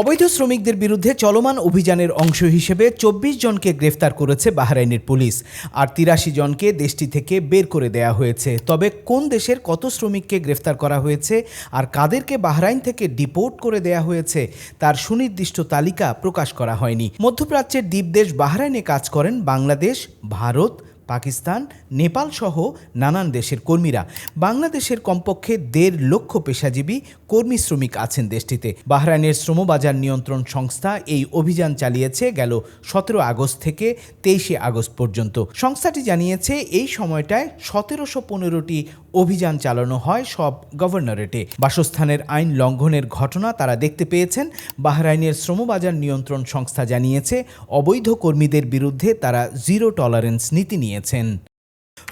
অবৈধ শ্রমিকদের বিরুদ্ধে চলমান অভিযানের অংশ হিসেবে চব্বিশ জনকে গ্রেফতার করেছে বাহরাইনের পুলিশ। আর তিরাশি জনকে দেশটি থেকে বের করে দেয়া হয়েছে। তবে কোন দেশের কত শ্রমিককে গ্রেফতার করা হয়েছে আর কাদেরকে বাহরাইন থেকে ডিপোর্ট করে দেয়া হয়েছে তার সুনির্দিষ্ট তালিকা প্রকাশ করা হয়নি। মধ্যপ্রাচ্যের দ্বীপদেশ বাহরাইনে কাজ করেন বাংলাদেশ, ভারত পাকিস্তান, নেপাল সহ নানান দেশের কর্মীরা। বাংলাদেশের কমপক্ষে দেড় লক্ষ পেশাজীবী কর্মী শ্রমিক আছেন দেশটিতে। বাহরাইনের শ্রমবাজার নিয়ন্ত্রণ সংস্থা এই অভিযান চালিয়েছে গেল সতেরো আগস্ট থেকে তেইশে আগস্ট পর্যন্ত। সংস্থাটি জানিয়েছে, এই সময়টায় সতেরোশো পনেরোটি অভিযান চালানো হয় সব গভর্নরেটে। বাসস্থানের আইন লঙ্ঘনের ঘটনা তারা দেখতে পেয়েছেন। বাহরাইনের শ্রমবাজার নিয়ন্ত্রণ সংস্থা জানিয়েছে, অবৈধ কর্মীদের বিরুদ্ধে তারা জিরো টলারেন্স নীতি নিয়েছেন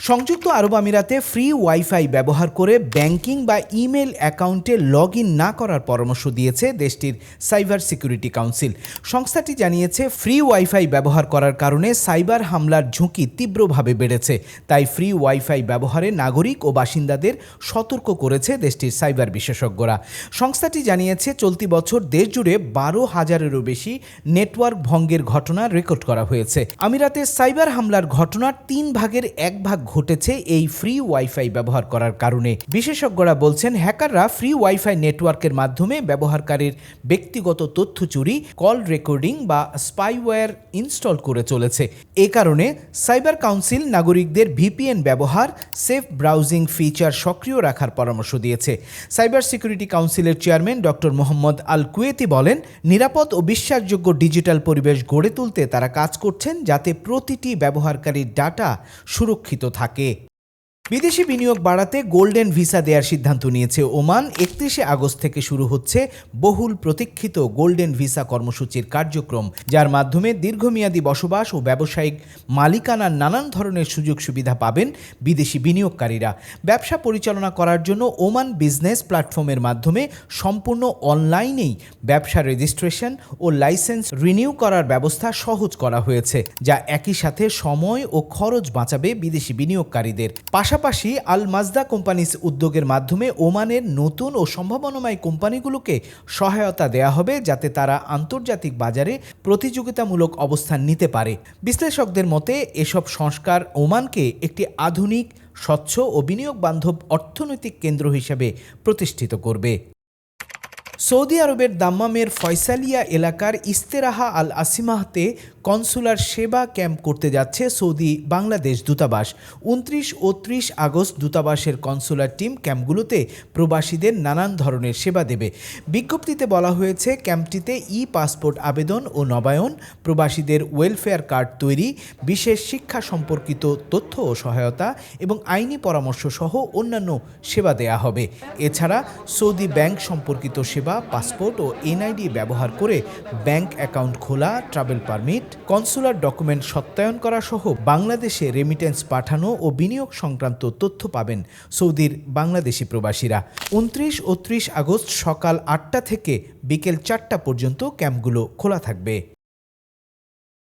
সংযুক্ত আরব আমিরাতে ফ্রি ওয়াইফাই ব্যবহার করে ব্যাংকিং বা ইমেল অ্যাকাউন্টে লগ না করার পরামর্শ দিয়েছে দেশটির সাইবার সিকিউরিটি কাউন্সিল। সংস্থাটি জানিয়েছে, ফ্রি ওয়াইফাই ব্যবহার করার কারণে সাইবার হামলার ঝুঁকি তীব্রভাবে বেড়েছে। তাই ফ্রি ওয়াইফাই ব্যবহারে নাগরিক ও বাসিন্দাদের সতর্ক করেছে দেশটির সাইবার বিশেষজ্ঞরা। সংস্থাটি জানিয়েছে, চলতি বছর দেশ জুড়ে বারো হাজারেরও বেশি নেটওয়ার্ক ভঙ্গের ঘটনা রেকর্ড করা হয়েছে। আমিরাতে সাইবার হামলার ঘটনার তিন ভাগের এক ভাগ ঘটেছে এই ফ্রি ওয়াইফাই ব্যবহার করার কারণে। বিশেষজ্ঞরা বলছেন হ্যাকাররা ফ্রি ওয়াইফাই নেটওয়ার্কের মাধ্যমে ব্যবহারকারীর ব্যক্তিগত তথ্য চুরি কল রেকর্ডিং বা স্পাইওয়্যার ইনস্টল করে চলেছে। এ কারণে সাইবার কাউন্সিল নাগরিকদের ভিপিএন ব্যবহার সেফ ব্রাউজিং ফিচার সক্রিয় রাখার পরামর্শ দিয়েছে। সাইবার সিকিউরিটি কাউন্সিলের chairman doctor Mohammad Al Kuwaiti বলেন, নিরাপদ ও বিশ্বাসযোগ্য ডিজিটাল পরিবেশ গড়ে তুলতে তারা কাজ করছেন যাতে প্রতিটি ব্যবহারকারীর ডাটা সুরক্ষিত থাকে। বিদেশি বিনিয়োগ বাড়াতে গোল্ডেন ভিসা দেওয়ার সিদ্ধান্ত নিয়েছে ওমান। একত্রিশে আগস্ট থেকে শুরু হচ্ছে বহুল প্রতীক্ষিত গোল্ডেন ভিসা কর্মসূচির কার্যক্রম, যার মাধ্যমে দীর্ঘমেয়াদী বসবাস ও ব্যবসায়িক মালিকানার নানান ধরনের সুযোগ সুবিধা পাবেন বিদেশি বিনিয়োগকারীরা। ব্যবসা পরিচালনা করার জন্য ওমান বিজনেস প্ল্যাটফর্মের মাধ্যমে সম্পূর্ণ অনলাইনেই ব্যবসা রেজিস্ট্রেশন ও লাইসেন্স রিনিউ করার ব্যবস্থা সহজ করা হয়েছে, যা একই সাথে সময় ও খরচ বাঁচাবে বিদেশি বিনিয়োগকারীদের। পাশাপাশি আল মাজদা কোম্পানিজ উদ্যোগের মাধ্যমে ওমানের নতুন ও সম্ভাবনাময় কোম্পানিগুলোকে সহায়তা দেয়া হবে যাতে তারা আন্তর্জাতিক বাজারে প্রতিযোগিতামূলক অবস্থান নিতে পারে। বিশ্লেষকদের মতে, এসব সংস্কার ওমানকে একটি আধুনিক, স্বচ্ছ ও বিনিয়োগ বান্ধব অর্থনৈতিক কেন্দ্র হিসেবে প্রতিষ্ঠিত করবে। সৌদি আরবের দাম্মামের ফয়সালিয়া এলাকার ইস্তেরাহা আল আসিমাহতে কনসুলার সেবা ক্যাম্প করতে যাচ্ছে সৌদি বাংলাদেশ দূতাবাস। উনত্রিশ ও ত্রিশ আগস্ট দূতাবাসের কনসুলার টিম ক্যাম্পগুলোতে প্রবাসীদের নানান ধরনের সেবা দেবে। বিজ্ঞপ্তিতে বলা হয়েছে, ক্যাম্পটিতে ই পাসপোর্ট আবেদন ও নবায়ন, প্রবাসীদের ওয়েলফেয়ার কার্ড তৈরি, বিশেষ শিক্ষা সম্পর্কিত তথ্য ও সহায়তা এবং আইনি পরামর্শ সহ অন্যান্য সেবা দেয়া হবে। এছাড়া সৌদি ব্যাংক সম্পর্কিত সেবা, পাসপোর্ট ও এনআইডি ব্যবহার করে ব্যাংক অ্যাকাউন্ট খোলা, ট্রাভেল পারমিট কনসুলার ডকুমেন্ট সত্যায়ন করা সহ বাংলাদেশে রেমিটেন্স পাঠানো ও বিনিয়োগ সংক্রান্ত তথ্য পাবেন সৌদির বাংলাদেশি প্রবাসীরা। উনত্রিশ ও ত্রিশ আগস্ট সকাল আটটা থেকে বিকেল চারটা পর্যন্ত ক্যাম্পগুলো খোলা থাকবে।